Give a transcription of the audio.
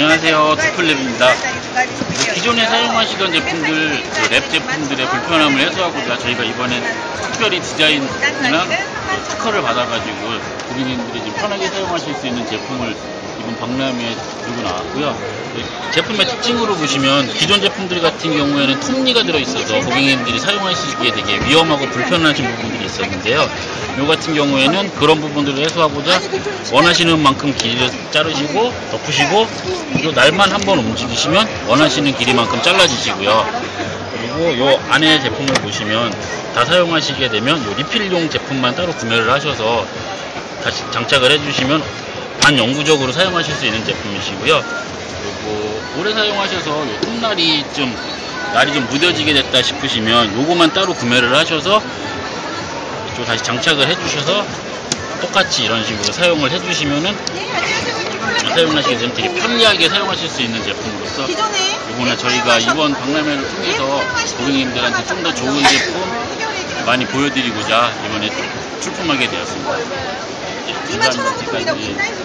안녕하세요. 투플랩입니다. 기존에 사용하시던 제품들, 그 랩 제품들의 불편함을 해소하고자 저희가 이번엔 특별히 디자인이나 특허를 받아가지고 고객님들이 좀 편하게 사용하실 수 있는 제품을 이번 박람회에 들고 나왔고요. 그 제품의 특징으로 보시면 기존 제품들 같은 경우에는 톱니가 들어있어서 고객님들이 사용하시기에 되게 위험하고 불편하신 부분들이 있었는데요. 이 같은 경우에는 그런 부분들을 해소하고자 원하시는 만큼 길이를 자르시고 덮으시고 그리고 날만 한번 움직이시면 원하시는 길이만큼 잘라주시고요. 그리고 요 안에 제품을 보시면 다 사용하시게 되면 요 리필용 제품만 따로 구매를 하셔서 다시 장착을 해주시면 반영구적으로 사용하실 수 있는 제품이시고요. 그리고 오래 사용하셔서 요 톱날이 좀 날이 좀 무뎌지게 됐다 싶으시면 요거만 따로 구매를 하셔서 또 다시 장착을 해주셔서 똑같이 이런 식으로 사용을 해주시면은 사용하시게 되면 되게 편리하게 사용하실 수 있는 제품으로서 이번에 저희가 이번 박람회를 통해서 고객님들한테 좀 더 좋은 제품 많이 보여드리고자 이번에 출품하게 되었습니다. 예, 2만 천 감사합니다. 지금까지